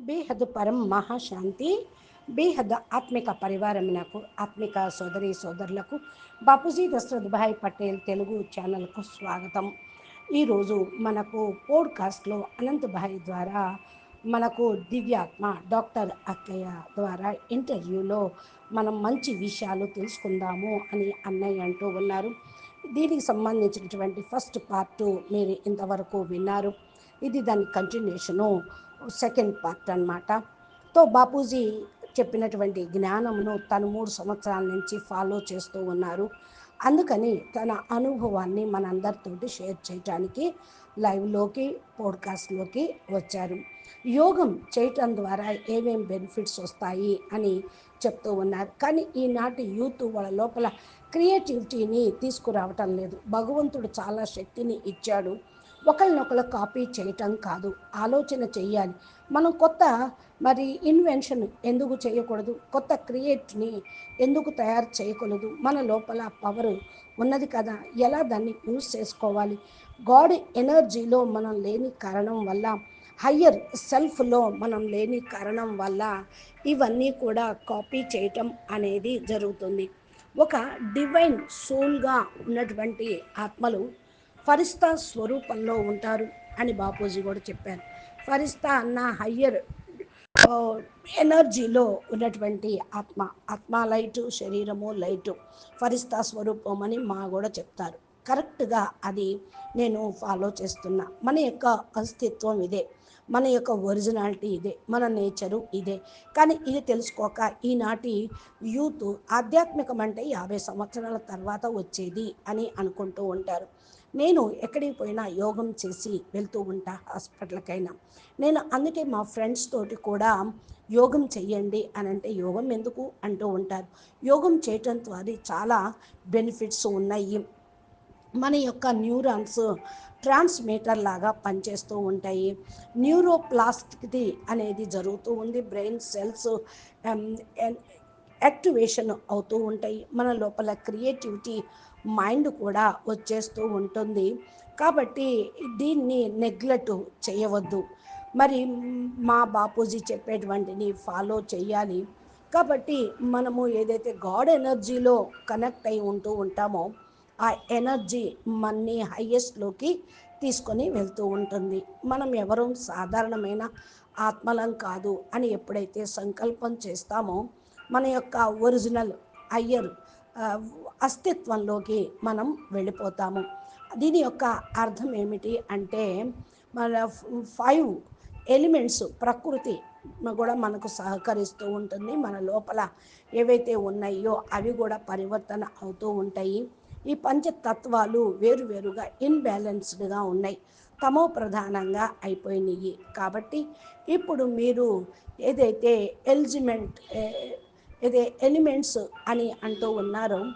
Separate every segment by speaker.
Speaker 1: బేహద్ పరం మహాశాంతి బేహద్ ఆత్మిక పరివారమునకు ఆత్మిక సోదరి సోదరులకు బాపూజీ దశరథ్ భాయ్ పటేల్ తెలుగు ఛానల్కు స్వాగతం. ఈరోజు మనకు పోడ్కాస్ట్లో అనంత్ భాయ్ ద్వారా మనకు దివ్యాత్మ డాక్టర్ అక్కయ్య ద్వారా ఇంటర్వ్యూలో మనం మంచి విషయాలు తెలుసుకుందాము అని అన్నయ్య అంటూ ఉన్నారు. దీనికి సంబంధించినటువంటి ఫస్ట్ పార్ట్ మీరు ఇంతవరకు విన్నారు. ఇది దాని కంటిన్యూషను సెకండ్ పార్ట్ అనమాట తో బాపూజీ చెప్పినటువంటి జ్ఞానమును తను మూడు సంవత్సరాల నుంచి ఫాలో చేస్తూ ఉన్నారు. అందుకని తన అనుభవాన్ని మనందరితోటి షేర్ చేయడానికి లైవ్లోకి పోడ్కాస్ట్లోకి వచ్చారు. యోగం చేయటం ద్వారా ఏమేం బెనిఫిట్స్ వస్తాయి అని చెప్తూ ఉన్నారు. కానీ ఈనాటి యూత్ వాళ్ళ లోపల క్రియేటివిటీని తీసుకురావటం లేదు. భగవంతుడు చాలా శక్తిని ఇచ్చాడు. ఒకరినొకరు కాపీ చేయటం కాదు ఆలోచన చెయ్యాలి. మనం కొత్త మరి ఇన్వెన్షన్ ఎందుకు చేయకూడదు? కొత్త క్రియేట్ని ఎందుకు తయారు చేయకూడదు? మన లోపల పవర్ ఉన్నది కదా ఎలా దాన్ని యూజ్ చేసుకోవాలి? గాడ్ ఎనర్జీలో మనం లేని కారణం వల్ల హయ్యర్ సెల్ఫ్లో మనం లేని కారణం వల్ల ఇవన్నీ కూడా కాపీ చేయటం అనేది జరుగుతుంది. ఒక డివైన్ సోల్గా ఉన్నటువంటి ఆత్మలు ఫరిస్తా స్వరూపంలో ఉంటారు అని బాపూజీ కూడా చెప్పారు. ఫరిస్తా అన్న హయ్యర్ ఎనర్జీలో ఉన్నటువంటి ఆత్మ ఆత్మ లైటు శరీరము లైటు ఫరిస్తా స్వరూపం అని మా కూడా చెప్తారు. కరెక్ట్గా అది నేను ఫాలో చేస్తున్నా. మన యొక్క అస్తిత్వం ఇదే. మన యొక్క ఒరిజినాలిటీ ఇదే మన నేచరు ఇదే. కానీ ఇది తెలుసుకోక ఈనాటి యూత్ ఆధ్యాత్మికం అంటే యాభై సంవత్సరాల తర్వాత వచ్చేది అని అనుకుంటూ ఉంటారు. నేను ఎక్కడికి పోయినా యోగం చేసి వెళ్తూ ఉంటా హాస్పిటల్కైనా. నేను అందుకే మా ఫ్రెండ్స్ తోటి కూడా యోగం చెయ్యండి అని అంటే యోగం ఎందుకు అంటూ ఉంటారు. యోగం చేయటం ద్వారా చాలా బెనిఫిట్స్ ఉన్నాయి. మన యొక్క న్యూరాన్స్ ట్రాన్స్మీటర్ లాగా పనిచేస్తూ ఉంటాయి. న్యూరోప్లాస్టిసిటీ అనేది జరుగుతూ ఉంది. బ్రెయిన్ సెల్స్ యాక్టివేషన్ అవుతూ ఉంటాయి. మన లోపల క్రియేటివిటీ మైండ్ కూడా వచ్చేస్తూ ఉంటుంది. కాబట్టి దీన్ని నెగ్లెక్ట్ చేయవద్దు. మరి మా బాపూజీ చెప్పేటువంటిని ఫాలో చేయాలి కాబట్టి మనము ఏదైతే గాడ్ ఎనర్జీలో కనెక్ట్ అయి ఉంటూ ఉంటామో ఆ ఎనర్జీ మన్ని హయ్యెస్ట్లోకి తీసుకొని వెళ్తూ ఉంటుంది. మనం ఎవరు? సాధారణమైన ఆత్మలం కాదు అని ఎప్పుడైతే సంకల్పం చేస్తామో మన యొక్క ఒరిజినల్ అయ్యర్ అస్తిత్వంలోకి మనం వెళ్ళిపోతాము. దీని యొక్క అర్థం ఏమిటి అంటే మన ఫైవ్ ఎలిమెంట్స్ ప్రకృతి కూడా మనకు సహకరిస్తూ ఉంటుంది. మన లోపల ఏవైతే ఉన్నాయో అవి కూడా పరివర్తన అవుతూ ఉంటాయి. ఈ పంచతత్వాలు వేరువేరుగా ఇన్బ్యాలెన్స్డ్గా ఉన్నాయి. తమో ప్రధానంగా అయిపోయినాయి కాబట్టి ఇప్పుడు మీరు ఏదైతే ఎలిజిమెంట్ ఏదే ఎలిమెంట్స్ అని అంటూ ఉన్నారో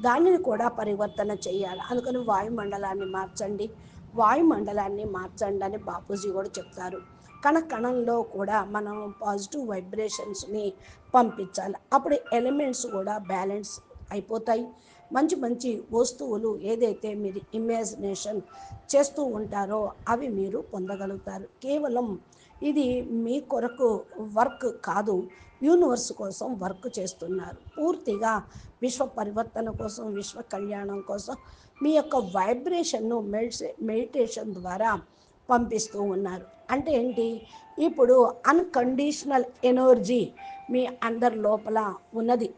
Speaker 1: దానిని కూడా పరివర్తన చేయాలి. అందుకని వాయుమండలాన్ని మార్చండి. వాయుమండలాన్ని మార్చండి అని బాపూజీ కూడా చెప్తారు. కణ కణంలో కూడా మనం పాజిటివ్ వైబ్రేషన్స్ని పంపించాలి. అప్పుడు ఎలిమెంట్స్ కూడా బ్యాలెన్స్ అయిపోతాయి. మంచి మంచి వస్తువులు ఏదైతే మీరు ఇమాజినేషన్ చేస్తూ ఉంటారో అవి మీరు పొందగలుగుతారు. కేవలం ఇది మీ కొరకు వర్క్ కాదు యూనివర్స్ కోసం వర్క్ చేస్తున్నారు. పూర్తిగా విశ్వ పరివర్తన కోసం విశ్వ కళ్యాణం కోసం మీ యొక్క వైబ్రేషన్ను మెడిసే మెడిటేషన్ ద్వారా పంపిస్తూ ఉన్నారు. అంటే ఏంటి? ఇప్పుడు అన్కండిషనల్ ఎనర్జీ మీ అందరి లోపల ఉన్నది.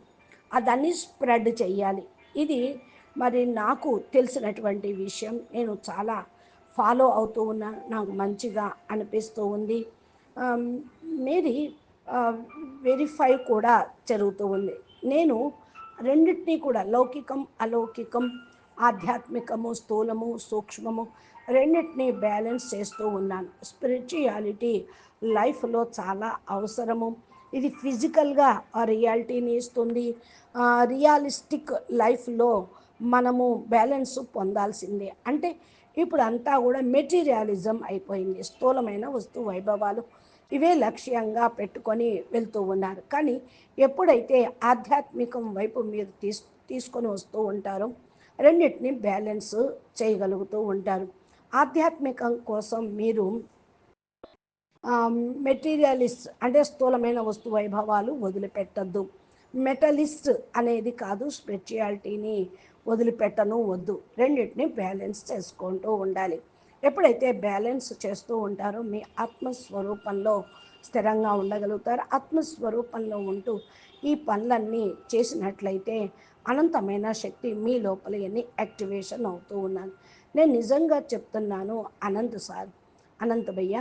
Speaker 1: దాన్ని స్ప్రెడ్ చేయాలి. ఇది మరి నాకు తెలిసినటువంటి విషయం. నేను చాలా ఫాలో అవుతూ ఉన్నా నాకు మంచిగా అనిపిస్తూ ఉంది. మేరీ వెరిఫై కూడా జరుగుతూ ఉంది. నేను రెండింటినీ కూడా లౌకికం అలౌకికం ఆధ్యాత్మికము స్థూలము సూక్ష్మము రెండింటినీ బ్యాలెన్స్ చేస్తూ ఉన్నాను. స్పిరిచువాలిటీ లైఫ్లో చాలా అవసరము. ఇది ఫిజికల్గా ఆ రియాలిటీని ఇస్తుంది. రియాలిస్టిక్ లైఫ్లో మనము బ్యాలెన్స్ పొందాల్సిందే. అంటే ఇప్పుడు అంతా కూడా మెటీరియలిజం అయిపోయింది. స్థూలమైన వస్తు వైభవాలు ఇవే లక్ష్యంగా పెట్టుకొని వెళ్తూ ఉన్నారు. కానీ ఎప్పుడైతే ఆధ్యాత్మికం వైపు మీరు తీసు తీసుకొని వస్తూ ఉంటారో రెండింటిని బ్యాలెన్స్ చేయగలుగుతూ ఉంటారు. ఆధ్యాత్మికం కోసం మీరు మెటీరియలిస్ట్ అంటే స్థూలమైన వస్తు వైభవాలు వదిలిపెట్టద్దు. మెటలిస్ట్ అనేది కాదు స్పిరిచువాలిటీని వదిలిపెట్టను వద్దు. రెండింటిని బ్యాలెన్స్ చేసుకుంటూ ఉండాలి. ఎప్పుడైతే బ్యాలెన్స్ చేస్తూ ఉంటారో మీ ఆత్మస్వరూపంలో స్థిరంగా ఉండగలుగుతారు. ఆత్మస్వరూపంలో ఉంటూ ఈ పనులన్నీ చేసినట్లయితే అనంతమైన శక్తి మీ లోపల ఎన్ని యాక్టివేషన్ అవుతూ ఉన్నాను నేను నిజంగా చెప్తున్నాను అనంత్ సార్ అనంత భయ్య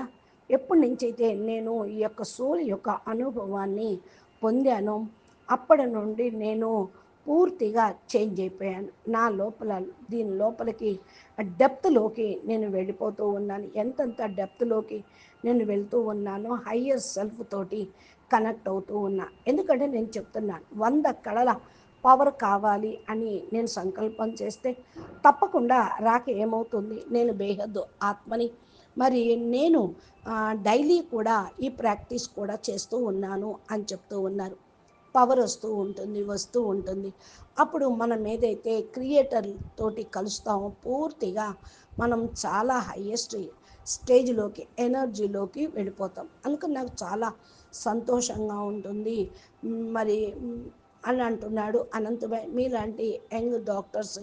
Speaker 1: ఎప్పటి నుంచైతే నేను ఈ యొక్క సోల్ యొక్క అనుభవాన్ని పొందానో అప్పటి నుండి నేను పూర్తిగా చేంజ్ అయిపోయాను. నా లోపల దీని లోపలికి డెప్త్లోకి నేను వెళ్ళిపోతూ ఉన్నాను. ఎంతంత డెప్త్లోకి నేను వెళ్తూ ఉన్నానో హయ్యర్ సెల్ఫ్ తోటి కనెక్ట్ అవుతూ ఉన్నా. ఎందుకంటే నేను చెప్తున్నాను వంద కళల పవర్ కావాలి అని నేను సంకల్పం చేస్తే తప్పకుండా రాక ఏమవుతుంది? నేను బేహద్దు ఆత్మని మరి నేను డైలీ కూడా ఈ ప్రాక్టీస్ కూడా చేస్తూ ఉన్నాను అని చెప్తూ ఉన్నారు. పవర్ వస్తూ ఉంటుంది వస్తూ ఉంటుంది. అప్పుడు మనం ఏదైతే క్రియేటర్ తోటి కలుస్తామో పూర్తిగా మనం చాలా హయ్యెస్ట్ స్టేజ్లోకి ఎనర్జీలోకి వెళ్ళిపోతాం. అందుకని నాకు చాలా సంతోషంగా ఉంటుంది. మరి అని అంటున్నాడు అనంతమై మీలాంటి యంగ్ డాక్టర్స్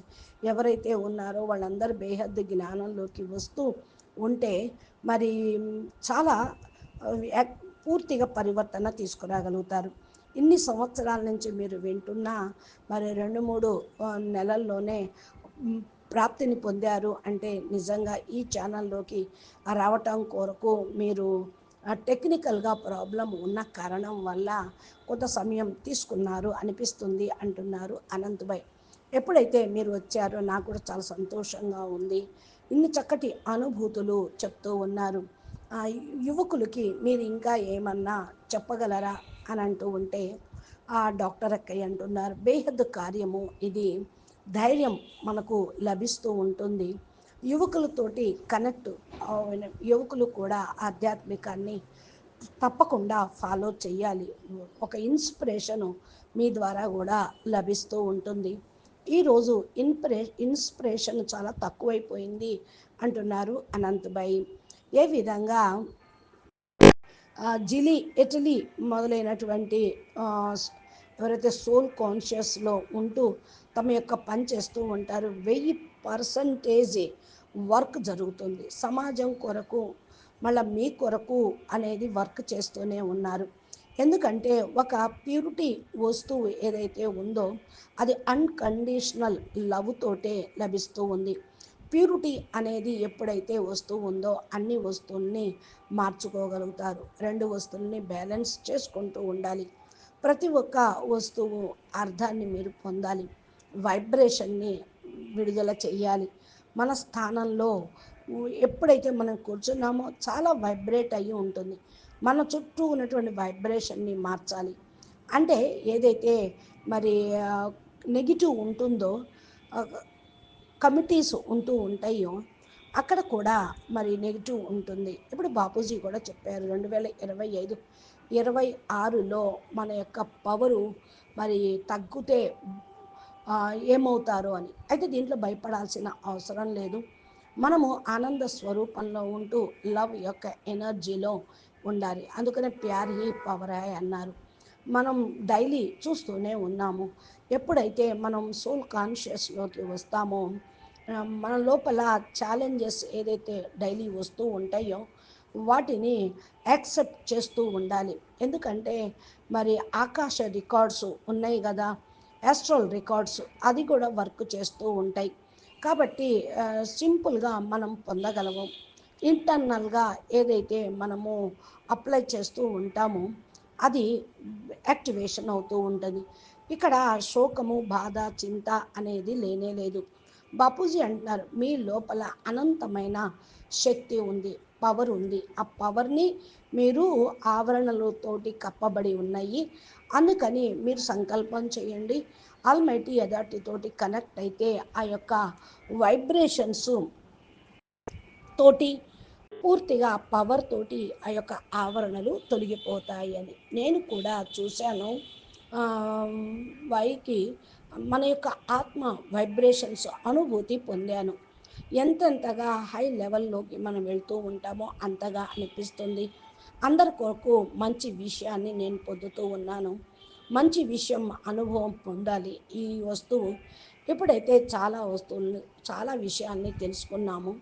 Speaker 1: ఎవరైతే ఉన్నారో వాళ్ళందరూ బేహద్దు జ్ఞానంలోకి వస్తూ ఉంటే మరి చాలా పూర్తిగా పరివర్తన తీసుకురాగలుగుతారు. ఇన్ని సంవత్సరాల నుంచి మీరు వింటున్నా మరి రెండు మూడు నెలల్లోనే ప్రాప్తిని పొందారు అంటే నిజంగా ఈ ఛానల్లోకి రావటం కొరకు మీరు టెక్నికల్గా ప్రాబ్లం ఉన్న కారణం వల్ల కొంత సమయం తీసుకున్నారు అనిపిస్తుంది అంటున్నారు అనంతభాయ్ ఎప్పుడైతే మీరు వచ్చారో నాకు కూడా చాలా సంతోషంగా ఉంది. ఇన్ని చక్కటి అనుభూతులు చెప్తూ ఉన్నారు. ఆ యువకులకి మీరు ఇంకా ఏమన్నా చెప్పగలరా అని అంటూ ఉంటే ఆ డాక్టర్ అక్కయ్య అంటున్నారు బేహద్దు కార్యము ఇది. ధైర్యం మనకు లభిస్తూ ఉంటుంది. యువకులతోటి కనెక్ట్ యువకులు కూడా ఆధ్యాత్మికాన్ని తప్పకుండా ఫాలో చేయాలి ఒక ఇన్స్పిరేషను మీ ద్వారా కూడా లభిస్తూ ఉంటుంది. ఈరోజు ఇన్స్పిరే ఇన్స్పిరేషన్ చాలా తక్కువైపోయింది అంటున్నారు అనంతబాయి. ఏ విధంగా జిలి ఇటలీ మొదలైనటువంటి ఎవరైతే సోల్ కాన్షియస్లో ఉంటూ తమ యొక్క పని చేస్తూ ఉంటారు వెయ్యి పర్సంటేజ్ వర్క్ జరుగుతుంది. సమాజం కొరకు మళ్ళీ మీ కొరకు అనేది వర్క్ చేస్తూనే ఉన్నారు. ఎందుకంటే ఒక ప్యూరిటీ వస్తువు ఏదైతే ఉందో అది అన్కండిషనల్ లవ్ తోటే లభిస్తూ ఉంది. ప్యూరిటీ అనేది ఎప్పుడైతే వస్తువు ఉందో అన్ని వస్తువుల్ని మార్చుకోగలుగుతారు. రెండు వస్తువుల్ని బ్యాలెన్స్ చేసుకుంటూ ఉండాలి. ప్రతి ఒక్క వస్తువు అర్థాన్ని మీరు పొందాలి. వైబ్రేషన్ని విడుదల చేయాలి. మన స్థానంలో ఎప్పుడైతే మనం కూర్చున్నామో చాలా వైబ్రేట్ అయ్యి ఉంటుంది. మన చుట్టూ ఉన్నటువంటి వైబ్రేషన్ని మార్చాలి. అంటే ఏదైతే మరి నెగిటివ్ ఉంటుందో కమిటీస్ ఉంటూ ఉంటాయో అక్కడ కూడా మరి నెగిటివ్ ఉంటుంది. ఇప్పుడు బాపూజీ కూడా చెప్పారు రెండు వేల ఇరవై ఐదు ఇరవై ఆరులో మన యొక్క పవరు మరి తగ్గితే ఏమవుతారు అని. అయితే దీంట్లో భయపడాల్సిన అవసరం లేదు. మనము ఆనంద స్వరూపంలో ఉంటూ లవ్ యొక్క ఎనర్జీలో ఉండాలి. అందుకనే ప్యార్ హీ పవర్ హై అన్నారు. మనం డైలీ చూస్తూనే ఉన్నాము. ఎప్పుడైతే మనం సోల్ కాన్షియస్లోకి వస్తామో మన లోపల ఛాలెంజెస్ ఏదైతే డైలీ వస్తూ ఉంటాయో వాటిని యాక్సెప్ట్ చేస్తూ ఉండాలి. ఎందుకంటే మరి ఆకాశ రికార్డ్స్ ఉన్నాయి కదా యాస్ట్రల్ రికార్డ్స్ అది కూడా వర్క్ చేస్తూ ఉంటాయి. కాబట్టి సింపుల్గా మనం పొందగలము. ఇంటర్నల్గా ఏదైతే మనము అప్లై చేస్తూ ఉంటామో అది యాక్టివేషన్ అవుతూ ఉంటుంది. ఇక్కడ శోకము బాధ చింత అనేది లేనే లేదు. బాపూజీ అంటున్నారు మీ లోపల అనంతమైన శక్తి ఉంది పవర్ ఉంది. ఆ పవర్ని మీరు ఆవరణలతోటి కప్పబడి ఉన్నాయి. అందుకని మీరు సంకల్పం చేయండి. ఆల్మైటీ అథారిటీతోటి కనెక్ట్ అయితే ఆ యొక్క వైబ్రేషన్స్ తోటి పూర్తిగా పవర్ తోటి ఆ యొక్క ఆవరణలు తొలగిపోతాయి అని. నేను కూడా చూశాను. వైకి మన యొక్క ఆత్మ వైబ్రేషన్స్ అనుభూతి పొందాను. ఎంతెంతగా హై లెవెల్లోకి మనం వెళ్తూ ఉంటామో అంతగా అనిపిస్తుంది. అందరి కొరకు మంచి విషయాన్ని నేను పొందుతూ ఉన్నాను. మంచి విషయం అనుభవం పొందాలి. ఈ వస్తువు ఎప్పుడైతే చాలా వస్తువులు చాలా విషయాన్ని తెలుసుకున్నాము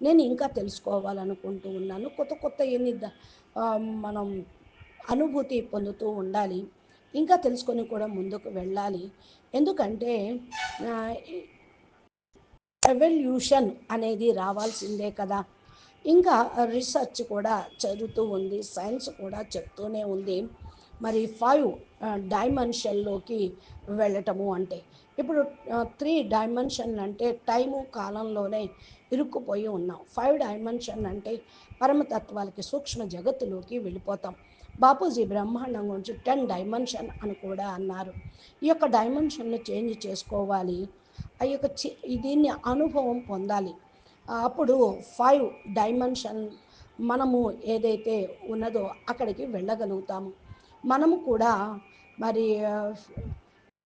Speaker 1: నేను ఇంకా తెలుసుకోవాలనుకుంటూ ఉన్నాను. కొత్త కొత్త ఎన్ని మనం అనుభూతి పొందుతూ ఉండాలి. ఇంకా తెలుసుకొని కూడా ముందుకు వెళ్ళాలి. ఎందుకంటే ఎవల్యూషన్ అనేది రావాల్సిందే కదా. ఇంకా రీసెర్చ్ కూడా చదువుతూ ఉంది. సైన్స్ కూడా చెప్తూనే ఉంది. మరి ఫైవ్ డైమెన్షన్లోకి వెళ్ళటము అంటే ఇప్పుడు త్రీ డైమెన్షన్ అంటే టైము కాలంలోనే ఇరుక్కుపోయి ఉన్నాం. ఫైవ్ డైమెన్షన్ అంటే పరమతత్వాలకి సూక్ష్మ జగత్తులోకి వెళ్ళిపోతాం. బాపూజీ బ్రహ్మాండం గురించి టెన్ డైమెన్షన్ అని కూడా అన్నారు. ఈ యొక్క డైమెన్షన్ను చేంజ్ చేసుకోవాలి. ఆ యొక్క దీన్ని అనుభవం పొందాలి. అప్పుడు ఫైవ్ డైమెన్షన్ మనము ఏదైతే ఉన్నదో అక్కడికి వెళ్ళగలుగుతాము. మనము కూడా మరి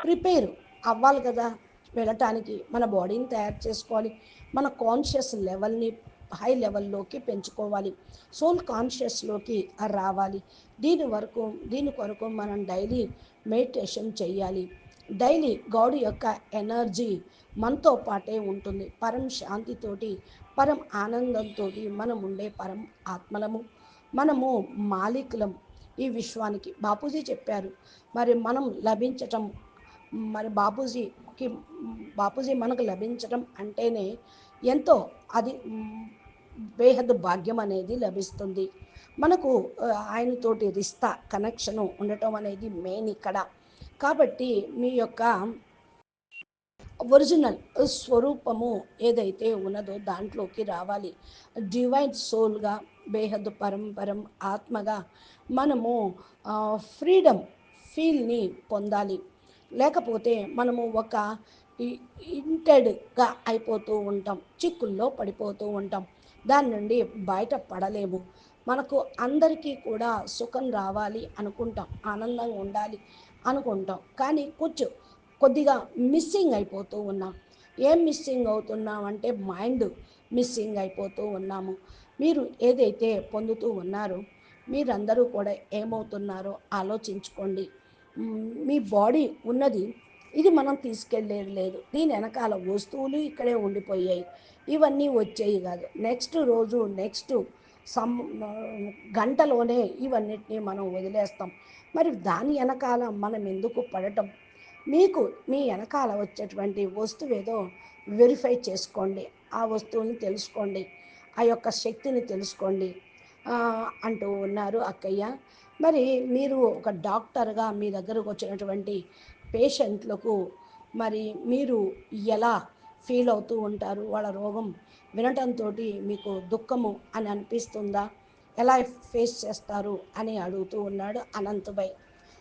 Speaker 1: ప్రిపేర్ అవ్వాలి కదా. వెళ్ళటానికి మన బాడీని తయారు చేసుకోవాలి. మన కాన్షియస్ లెవెల్ని హై లెవెల్లోకి పెంచుకోవాలి. సోల్ కాన్షియస్లోకి రావాలి. దీని వరకు దీని కొరకు మనం డైలీ మెడిటేషన్ చేయాలి. డైలీ గాడ్ యొక్క ఎనర్జీ మనతో పాటే ఉంటుంది. పరం శాంతితోటి పరం ఆనందంతో మనం ఉండే పరం ఆత్మలము. మనము మాలికులం ఈ విశ్వానికి. బాపూజీ చెప్పారు. మరి మనం లభించటం మరి కి బాపూజీ మనకు లభించడం అంటేనే ఎంతో అది బేహద్ భాగ్యం అనేది లభిస్తుంది. మనకు ఆయనతోటి రిస్తా కనెక్షను ఉండటం అనేది మెయిన్ ఇక్కడ. కాబట్టి మీ యొక్క ఒరిజినల్ స్వరూపము ఏదైతే ఉన్నదో దాంట్లోకి రావాలి. డివైన్ సోల్గా బేహద్ పరంపరం ఆత్మగా మనము ఫ్రీడమ్ ఫీల్ని పొందాలి. లేకపోతే మనము ఒక ఇంటెడ్గా అయిపోతూ ఉంటాం చిక్కుల్లో పడిపోతూ ఉంటాం. దాని నుండి బయట పడలేము. మనకు అందరికీ కూడా సుఖం రావాలి అనుకుంటాం ఆనందంగా ఉండాలి అనుకుంటాం. కానీ కొంచెం కొద్దిగా మిస్సింగ్ అయిపోతూ ఉన్నాం. ఏం మిస్సింగ్ అవుతున్నాం అంటే మైండ్ మిస్సింగ్ అయిపోతూ ఉన్నాము. మీరు ఏదైతే పొందుతూ ఉన్నారో మీరందరూ కూడా ఏమవుతున్నారో ఆలోచించుకోండి. మీ బాడీ ఉన్నది. ఇది మనం తీసుకెళ్ళేది లేదు. దీని వెనకాల వస్తువులు ఇక్కడే ఉండిపోయాయి. ఇవన్నీ వచ్చేవి కాదు. నెక్స్ట్ రోజు నెక్స్ట్ సమ్ గంటలోనే ఇవన్నిటిని మనం వదిలేస్తాం. మరి దాని వెనకాల మనం ఎందుకు పడటం? మీకు మీ వెనకాల వచ్చేటువంటి వస్తువు ఏదో వెరిఫై చేసుకోండి. ఆ వస్తువుని తెలుసుకోండి. ఆ యొక్క శక్తిని తెలుసుకోండి. అంటూ ఉన్నారు అక్కయ్య. మరి మీరు ఒక డాక్టర్గా మీ దగ్గరకు వచ్చినటువంటి పేషెంట్లకు మరి మీరు ఎలా ఫీల్ అవుతూ ఉంటారు? వాళ్ళ రోగం వినటంతో మీకు దుఃఖము అని అనిపిస్తుందా? ఎలా ఫేస్ చేస్తారు? అని అడుగుతూ ఉన్నాడు అనంతభాయ్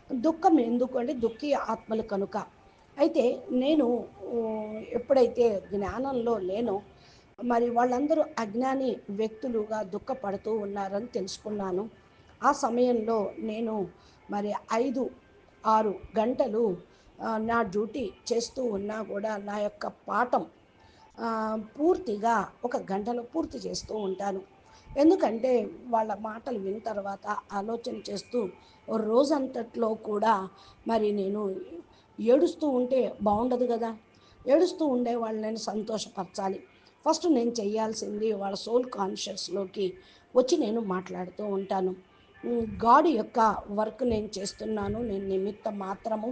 Speaker 1: దుఃఖం ఎందుకు అంటే దుఃఖి ఆత్మలు కనుక. అయితే నేను ఎప్పుడైతే జ్ఞానంలో లేనో మరి వాళ్ళందరూ అజ్ఞాని వ్యక్తులుగా దుఃఖపడుతూ ఉన్నారని తెలుసుకున్నాను. ఆ సమయంలో నేను మరి ఐదు ఆరు గంటలు నా డ్యూటీ చేస్తూ ఉన్నా కూడా నా యొక్క పాఠం పూర్తిగా ఒక గంటలో పూర్తి చేస్తూ ఉంటాను. ఎందుకంటే వాళ్ళ మాటలు విన్న తర్వాత ఆలోచన చేస్తూ రోజంతట్లో కూడా మరి నేను ఏడుస్తూ ఉంటే బాగుండదు కదా. ఏడుస్తూ ఉండే వాళ్ళని సంతోషపరచాలి. ఫస్ట్ నేను చేయాల్సింది వాళ్ళ సోల్ కాన్షియస్లోకి వచ్చి నేను మాట్లాడుతూ ఉంటాను. గాడ్ యొక్క వర్క్ నేను చేస్తున్నాను. నేను నిమిత్తం మాత్రము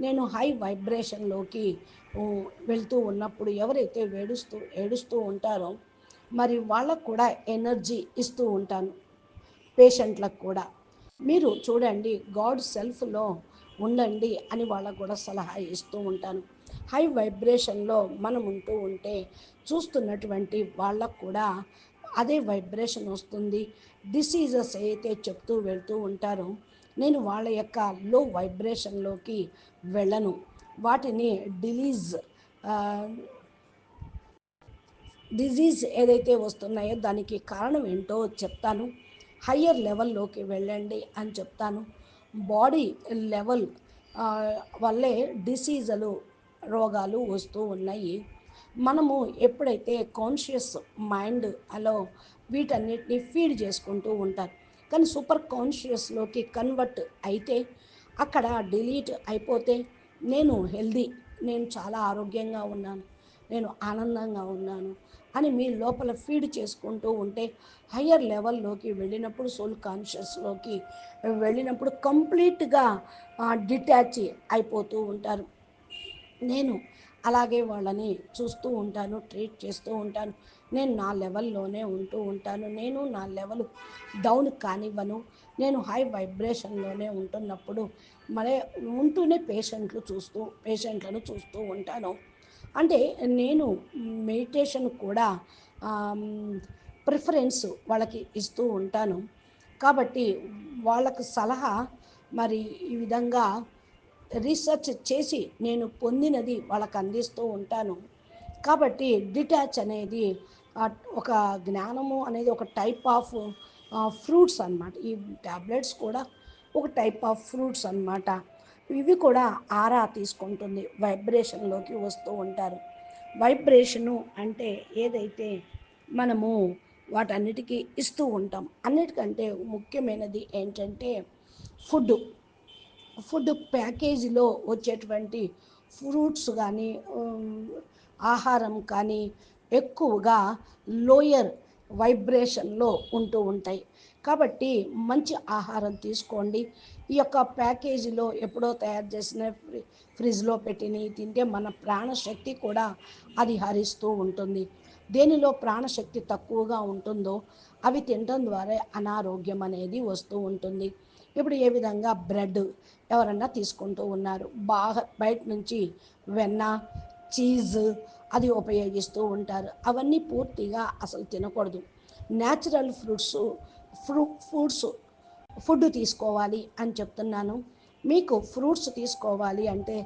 Speaker 1: నేను హై వైబ్రేషన్లోకి వెళ్తూ ఉన్నప్పుడు ఎవరైతే వేడుస్తూ ఏడుస్తూ ఉంటారో మరి వాళ్ళకు కూడా ఎనర్జీ ఇస్తూ ఉంటాను. పేషెంట్లకు కూడా. మీరు చూడండి గాడ్ సెల్ఫ్లో ఉండండి అని వాళ్ళకు కూడా సలహా ఇస్తూ ఉంటాను. హై వైబ్రేషన్లో మనం ఉంటూ ఉంటే చూస్తున్నటువంటి వాళ్ళకు కూడా అదే వైబ్రేషన్ వస్తుంది. డిసీజెస్ అయితే చెప్తూ వెళ్తూ ఉంటారో నేను వాళ్ళ యొక్క లో వైబ్రేషన్లోకి వెళ్ళను. వాటిని డిలీజ్ డిజీజ్ ఏదైతే వస్తున్నాయో దానికి కారణం ఏంటో చెప్తాను. హయ్యర్ లెవెల్లోకి వెళ్ళండి అని చెప్తాను. బాడీ లెవెల్ వల్లే డిసీజులు రోగాలు వస్తూ ఉన్నాయి. మనము ఎప్పుడైతే కాన్షియస్ మైండ్ అలో వీటన్నిటిని ఫీడ్ చేసుకుంటూ ఉంటారు కానీ సూపర్ కాన్షియస్లోకి కన్వర్ట్ అయితే అక్కడ డిలీట్ అయిపోతే నేను హెల్దీ నేను చాలా ఆరోగ్యంగా ఉన్నాను నేను ఆనందంగా ఉన్నాను అని మీ లోపల ఫీడ్ చేసుకుంటూ ఉంటే హయ్యర్ లెవెల్లోకి వెళ్ళినప్పుడు సోల్ కాన్షియస్లోకి వెళ్ళినప్పుడు కంప్లీట్గా డిటాచ్ అయిపోతూ ఉంటారు. నేను అలాగే వాళ్ళని చూస్తూ ఉంటాను ట్రీట్ చేస్తూ ఉంటాను. నేను నా లెవెల్లోనే ఉంటూ ఉంటాను. నేను నా లెవెల్ డౌన్ కానివ్వను. నేను హై వైబ్రేషన్లోనే ఉంటున్నప్పుడు మరే ఉంటూనే పేషెంట్లు చూస్తూ పేషెంట్లను చూస్తూ ఉంటాను. అంటే నేను మెడిటేషన్ కూడా ప్రిఫరెన్స్ వాళ్ళకి ఇస్తూ ఉంటాను. కాబట్టి వాళ్ళకు సలహా మరి ఈ విధంగా రీసెర్చ్ చేసి నేను పొందినది వాళ్ళకు అందిస్తూ ఉంటాను. కాబట్టి డిటాచ్ అనేది ఒక జ్ఞానము అనేది ఒక టైప్ ఆఫ్ ఫ్రూట్స్ అనమాట ఈ ట్యాబ్లెట్స్ కూడా ఒక టైప్ ఆఫ్ ఫ్రూట్స్ అనమాట ఇవి కూడా ఆరా తీసుకుంటుంది వైబ్రేషన్లోకి వస్తూ ఉంటారు. వైబ్రేషను అంటే ఏదైతే మనము వాటన్నిటికీ ఇస్తూ ఉంటాం. అన్నిటికంటే ముఖ్యమైనది ఏంటంటే ఫుడ్ ఫుడ్ ప్యాకేజీలో వచ్చేటువంటి ఫ్రూట్స్ కానీ ఆహారం కానీ ఎక్కువగా లోయర్ వైబ్రేషన్లో ఉంటూ ఉంటాయి. కాబట్టి మంచి ఆహారం తీసుకోండి. ఈ యొక్క ప్యాకేజీలో ఎప్పుడో తయారు చేసిన ఫ్రిడ్జ్లో పెట్టినవి తింటే మన ప్రాణశక్తి కూడా అది హరిస్తూ ఉంటుంది. దేనిలో ప్రాణశక్తి తక్కువగా ఉంటుందో అవి తినడం ద్వారా అనారోగ్యం అనేది వస్తూ ఉంటుంది. ఇప్పుడు ఏ విధంగా బ్రెడ్ ఎవరన్నా తీసుకుంటూ ఉన్నారు? బాగా బయట నుంచి వెన్న చీజ్ అది ఉపయోగిస్తూ ఉంటారు. అవన్నీ పూర్తిగా అసలు తినకూడదు. న్యాచురల్ ఫ్రూట్స్ ఫ్రూ ఫ్రూట్స్ ఫుడ్ తీసుకోవాలి అని చెప్తున్నాను. మీకు ఫ్రూట్స్ తీసుకోవాలి అంటే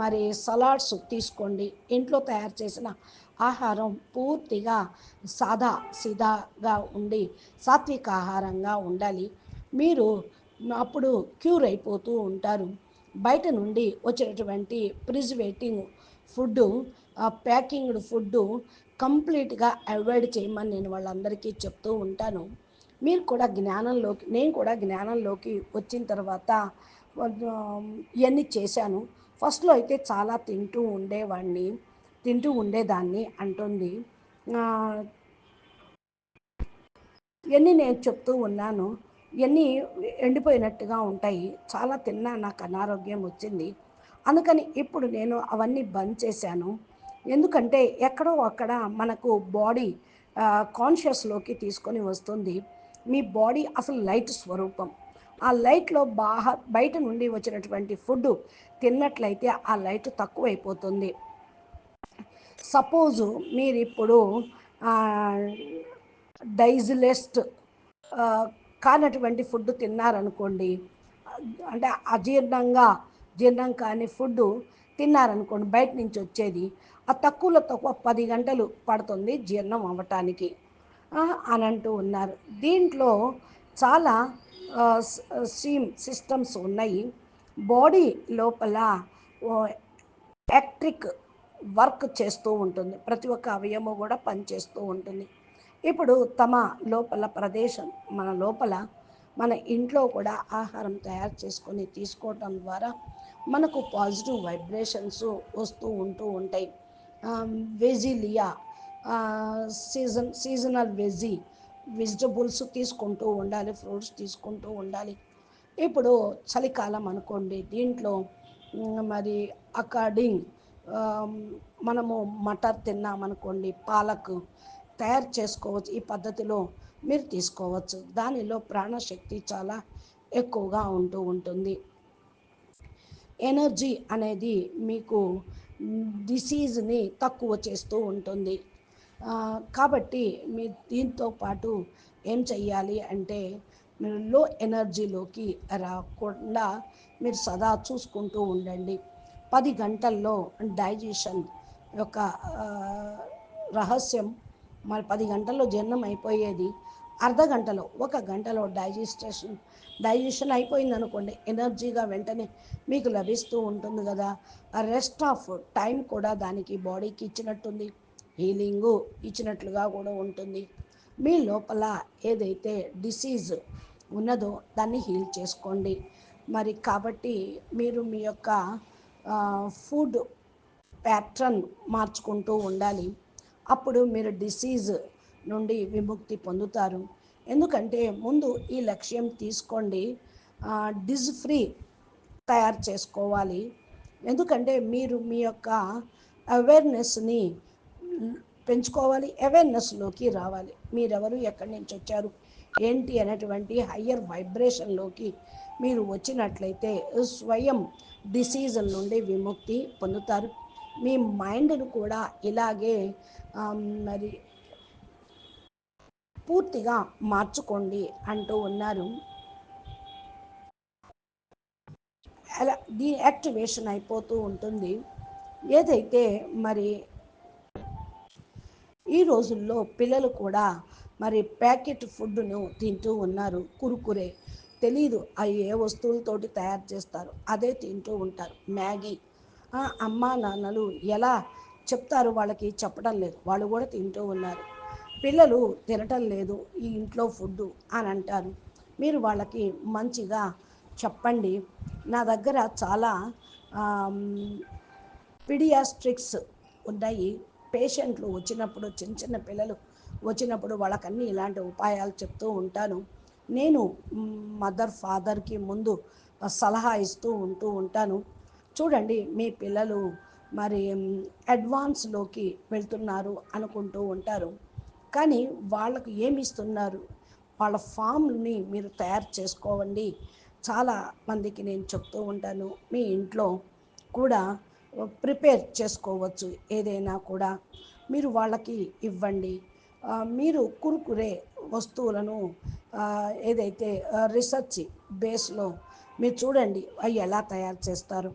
Speaker 1: మరి సలాడ్స్ తీసుకోండి. ఇంట్లో తయారు చేసిన ఆహారం పూర్తిగా సాదా సీదాగా ఉండి సాత్విక ఆహారంగా ఉండాలి. మీరు అప్పుడు క్యూర్ అయిపోతూ ఉంటారు. బయట నుండి వచ్చినటువంటి ప్రిజర్వేటింగ్ ఫుడ్డు ప్యాకింగ్డ్ ఫుడ్డు కంప్లీట్గా అవాయిడ్ చేయమని నేను వాళ్ళందరికీ చెప్తూ ఉంటాను. మీరు కూడా జ్ఞానంలోకి నేను కూడా జ్ఞానంలోకి వచ్చిన తర్వాత ఇవన్నీ చేశాను. ఫస్ట్లో అయితే చాలా తింటూ ఉండేవాడిని తింటూ ఉండేదాన్ని అంటుంది. ఇవన్నీ నేను చెప్తూ ఉన్నాను. ఇవన్నీ ఎండిపోయినట్టుగా ఉంటాయి. చాలా తిన్నా నాకు అనారోగ్యం వచ్చింది. అందుకని ఇప్పుడు నేను అవన్నీ బంద్ చేశాను. ఎందుకంటే ఎక్కడో అక్కడ మనకు బాడీ కాన్షియస్లోకి తీసుకొని వస్తుంది. మీ బాడీ అసలు లైట్ స్వరూపం. ఆ లైట్లో బాగా బయట నుండి వచ్చినటువంటి ఫుడ్ తిన్నట్లయితే ఆ లైట్ తక్కువైపోతుంది. సపోజు మీరు ఇప్పుడు డైజిలెస్ట్ కానటువంటి ఫుడ్ తిన్నారనుకోండి అంటే అజీర్ణంగా జీర్ణం కాని ఫుడ్ తిన్నారనుకోండి బయట నుంచి వచ్చేది ఆ తక్కువలో తక్కువ పది గంటలు పడుతుంది జీర్ణం అవ్వటానికి. అని అంటూ ఉన్నారు. దీంట్లో చాలా స్ట్రీమ్ సిస్టమ్స్ ఉన్నాయి. బాడీ లోపల ఎలక్ట్రిక్ వర్క్ చేస్తూ ఉంటుంది. ప్రతి ఒక్క అవయము కూడా పనిచేస్తూ ఉంటుంది. ఇప్పుడు తమ లోపల ప్రదేశం మన లోపల మన ఇంట్లో కూడా ఆహారం తయారు చేసుకొని తీసుకోవటం ద్వారా మనకు పాజిటివ్ వైబ్రేషన్స్ వస్తూ ఉంటూ ఉంటాయి. వెజిలియా సీజన్ సీజనల్ వెజీ వెజిటబుల్స్ తీసుకుంటూ ఉండాలి ఫ్రూట్స్ తీసుకుంటూ ఉండాలి. ఇప్పుడు చలికాలం అనుకోండి దీంట్లో మరి అకార్డింగ్ మనము మటర్ తిన్నామనుకోండి పాలకు తయారు చేసుకోవచ్చు. ఈ పద్ధతిలో మీరు తీసుకోవచ్చు. దానిలో ప్రాణశక్తి చాలా ఎక్కువగా ఉంటూ ఉంటుంది. ఎనర్జీ అనేది మీకు డిసీజ్ని తక్కువ చేస్తూ ఉంటుంది. కాబట్టి మీ దీంతో పాటు ఏం చెయ్యాలి అంటే మీరు లో ఎనర్జీలోకి రాకుండా మీరు సదా చూసుకుంటూ ఉండండి. పది గంటల్లో డైజెషన్ యొక్క రహస్యం మరి పది గంటల్లో జీర్ణం అయిపోయేది. అర్ధ గంటలో ఒక గంటలో డైజెస్టేషన్. డైజెషన్ అయిపోయింది అనుకోండి ఎనర్జీగా వెంటనే మీకు లభిస్తూ ఉంటుంది కదా. రెస్ట్ ఆఫ్ టైం కూడా దానికి బాడీకి ఇచ్చినట్టుంది. హీలింగు ఇచ్చినట్లుగా కూడా ఉంటుంది. మీ లోపల ఏదైతే డిసీజ్ ఉన్నదో దాన్ని హీల్ చేసుకోండి. మరి కాబట్టి మీరు మీ యొక్క ఫుడ్ ప్యాట్రన్ మార్చుకుంటూ ఉండాలి. అప్పుడు మీరు డిసీజ్ నుండి విముక్తి పొందుతారు. ఎందుకంటే ముందు ఈ లక్ష్యం తీసుకోండి. డిజ్ ఫ్రీ తయారు చేసుకోవాలి. ఎందుకంటే మీరు మీ యొక్క అవేర్నెస్ని పెంచుకోవాలి అవేర్నెస్లోకి రావాలి. మీరెవరు ఎక్కడి నుంచి వచ్చారు ఏంటి అనేటువంటి హయ్యర్ వైబ్రేషన్లోకి మీరు వచ్చినట్లయితే స్వయం డిసీజన్ నుండి విముక్తి పొందుతారు. మీ మైండ్ను కూడా ఇలాగే మరి పూర్తిగా మార్చుకోండి అంటూ ఉన్నారు. అలా దీ యాక్టివేషన్ అయిపోతూ ఉంటుంది. ఏదైతే మరి ఈ రోజుల్లో పిల్లలు కూడా మరి ప్యాకెట్ ఫుడ్ను తింటూ ఉన్నారు. కురుకురే తెలీదు అవి ఏ వస్తువులతోటి తయారు చేస్తారు. అదే తింటూ ఉంటారు. మ్యాగీ అమ్మా నాన్నలు ఎలా చెప్తారు వాళ్ళకి చెప్పడం లేదు. వాళ్ళు కూడా తింటూ ఉన్నారు. పిల్లలు తినటం లేదు. ఈ ఇంట్లో ఫుడ్ అని అంటారు. మీరు వాళ్ళకి మంచిగా చెప్పండి. నా దగ్గర చాలా పిడియాస్ట్రిక్స్ ఉన్నాయి. పేషెంట్లు వచ్చినప్పుడు చిన్న చిన్న పిల్లలు వచ్చినప్పుడు వాళ్ళకన్నీ ఇలాంటి ఉపాయాలు చెప్తూ ఉంటాను. నేను మదర్ ఫాదర్కి ముందు సలహా ఇస్తూ ఉంటూ ఉంటాను. చూడండి మీ పిల్లలు మరి అడ్వాన్స్లోకి వెళ్తున్నారు అనుకుంటూ ఉంటారు. కానీ వాళ్ళకు ఏమి ఇస్తున్నారు? వాళ్ళ ఫామ్ని మీరు తయారు చేసుకోవండి. చాలా మందికి నేను చెప్తూ ఉంటాను మీ ఇంట్లో కూడా ప్రిపేర్ చేసుకోవచ్చు ఏదైనా కూడా. మీరు వాళ్ళకి ఇవ్వండి. మీరు కురుకురే వస్తువులను ఏదైతే రీసెర్చ్ బేస్లో మీరు చూడండి అవి ఎలా తయారు చేస్తారు.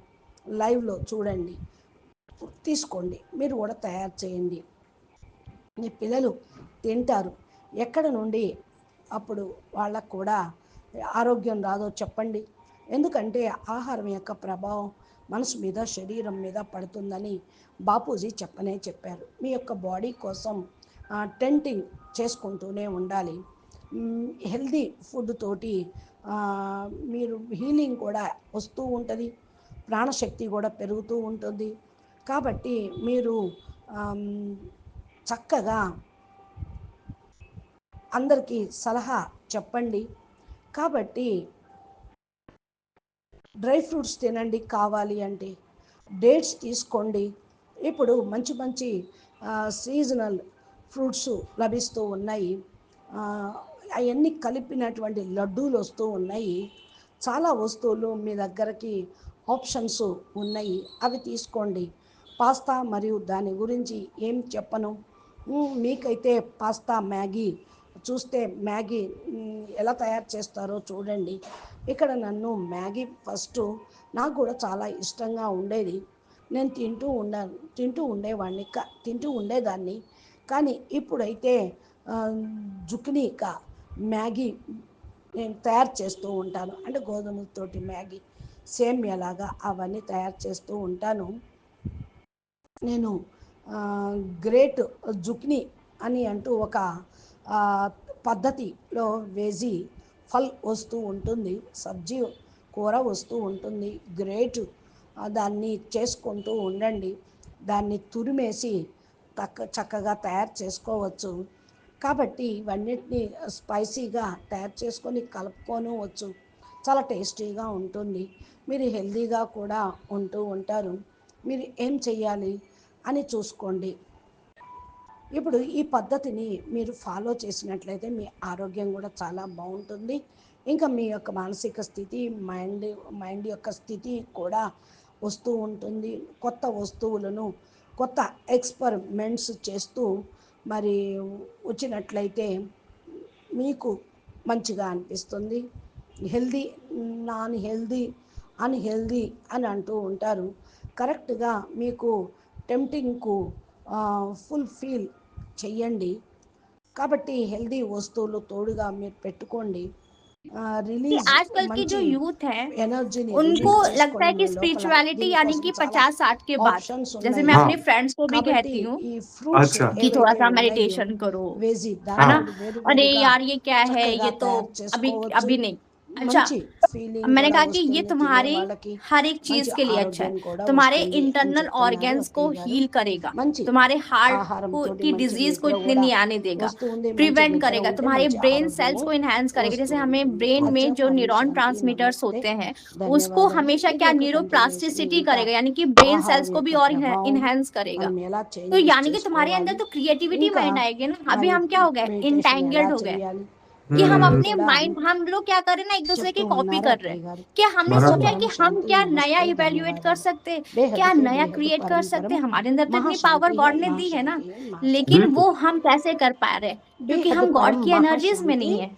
Speaker 1: లైవ్లో చూడండి. తీసుకోండి. మీరు కూడా తయారు చేయండి. మీ పిల్లలు తింటారు. ఎక్కడ నుండి అప్పుడు వాళ్ళకు కూడా ఆరోగ్యం రాదో చెప్పండి. ఎందుకంటే ఆహారం యొక్క ప్రభావం మనసు మీద శరీరం మీద పడుతుందని బాపూజీ చెప్పనే చెప్పారు. మీ యొక్క బాడీ కోసం టెంటింగ్ చేసుకుంటూనే ఉండాలి. హెల్దీ ఫుడ్ తోటి మీరు హీలింగ్ కూడా వస్తూ ఉంటుంది. ప్రాణశక్తి కూడా పెరుగుతూ ఉంటుంది. కాబట్టి మీరు చక్కగా అందరికీ సలహా చెప్పండి. కాబట్టి డ్రై ఫ్రూట్స్ తినండి కావాలి అంటే. డేట్స్ తీసుకోండి. ఇప్పుడు మంచి మంచి సీజనల్ ఫ్రూట్స్ లభిస్తూ ఉన్నాయి. అవన్నీ కలిపినటువంటి లడ్డూలు వస్తూ ఉన్నాయి. చాలా వస్తువులు మీ దగ్గరకి ఆప్షన్స్ ఉన్నాయి. అవి తీసుకోండి. పాస్తా మరియు దాని గురించి ఏం చెప్పను? మీకైతే పాస్తా మ్యాగీ చూస్తే మ్యాగీ ఎలా తయారు చేస్తారో చూడండి. ఇక్కడ నన్ను మ్యాగీ ఫస్ట్ నాకు కూడా చాలా ఇష్టంగా ఉండేది. నేను తింటూ ఉండాను తింటూ ఉండేవాడిని తింటూ ఉండేదాన్ని. కానీ ఇప్పుడైతే జుక్నీకా మ్యాగీ నేను తయారు చేస్తూ ఉంటాను. అంటే గోధుమలతోటి మ్యాగీ. సేమ్ ఎలాగా అవన్నీ తయారు చేస్తూ ఉంటాను. నేను గ్రేట్ జుక్ని అని అంటూ ఒక పద్ధతిలో వేసి ఫల్ వస్తూ ఉంటుంది. సబ్జీ కూర వస్తూ ఉంటుంది. గ్రేట్ దాన్ని చేసుకుంటూ ఉండండి. దాన్ని తురిమేసి తక్క చక్కగా తయారు చేసుకోవచ్చు. కాబట్టి ఇవన్నిటిని స్పైసీగా తయారు చేసుకొని కలుపుకొని వచ్చు చాలా టేస్టీగా ఉంటుంది. మీరు హెల్దీగా కూడా ఉంటూ ఉంటారు. మీరు ఏం చెయ్యాలి అని చూసుకోండి. ఇప్పుడు ఈ పద్ధతిని మీరు ఫాలో చేసినట్లయితే మీ ఆరోగ్యం కూడా చాలా బాగుంటుంది. ఇంకా మీ యొక్క మానసిక స్థితి మైండ్ మైండ్ యొక్క స్థితి కూడా వస్తూ ఉంటుంది. కొత్త వస్తువులను కొత్త ఎక్స్పెరిమెంట్స్ చేస్తూ మరి వచ్చినట్లయితే మీకు మంచిగా అనిపిస్తుంది. హెల్దీ నాన్ హెల్దీ అన్హెల్దీ అని అంటూ ఉంటారు కరెక్ట్గా మీకు టెంప్టింగ్కు ఫుల్ఫిల్ చెయ్యండి కాబట్టి హెల్దీ వస్తువులు తోడుగా మీరు పెట్టుకోండి రిలీజ్
Speaker 2: आजकल की जो
Speaker 1: మంచి
Speaker 2: यूथ है
Speaker 1: ఎనర్జీని
Speaker 2: उनको
Speaker 1: రిలీజ్
Speaker 2: लगता है
Speaker 1: చేసుకోవడం
Speaker 2: कि
Speaker 1: లోపల
Speaker 2: स्पिरिचुअलिटी यानी कि
Speaker 1: దీనికోసం చాలా
Speaker 2: 50 60 के बाद
Speaker 1: ఆప్షన్స్
Speaker 2: जैसे
Speaker 1: ఉన్నాయి
Speaker 2: मैं
Speaker 3: हाँ।
Speaker 2: अपने फ्रेंड्स को भी
Speaker 1: కాబట్టి
Speaker 2: कहती हूँ
Speaker 1: ఈ ఫ్రూట్స్
Speaker 3: अच्छा।
Speaker 2: कि थोड़ा सा मेडिटेशन करो
Speaker 1: వేసి
Speaker 2: है ना
Speaker 1: దాన్ని
Speaker 2: अरे
Speaker 1: వేరువేరుగా
Speaker 2: यार ये क्या है
Speaker 1: చక్కగా
Speaker 2: ये तो
Speaker 1: తయారు
Speaker 2: अभी
Speaker 1: చేసుకోవచ్చు.
Speaker 2: अभी नहीं अच्छा मैंने कहा कि ये तुम्हारे हर एक चीज़ के लिए अच्छा है। तुम्हारे इंटरनल ऑर्गेन्स को हील करेगा। तुम्हारे हार्ट को की डिज़ीज़ को इतने नहीं आने देगा प्रिवेंट करेगा। तुम्हारे ब्रेन सेल्स को इनहेंस करेगा। जैसे हमें ब्रेन में जो न्यूरॉन ट्रांसमीटर्स होते हैं उसको हमेशा क्या
Speaker 1: न्यूरो
Speaker 2: करेगा यानी कि ब्रेन सेल्स को भी और इनहेंस करेगा। तो यानी कि तुम्हारे अंदर तो क्रिएटिविटी माइंड आएगी ना। अभी हम क्या हो गए? इंटेंगल्ड हो गए। कि हम अपने माइंड हम लोग क्या कर रहे हैं ना एक दूसरे की कॉपी कर रहे हैं। कि हमने सोचा कि हम क्या नया इवेल्युएट कर सकते हैं? क्या नया क्रिएट कर सकते हैं? हमारे अंदर तो इतनी पावर गॉड ने दी है ना लेकिन वो हम कैसे कर पा रहे हैं? क्योंकि हम गॉड की एनर्जीज में नहीं है।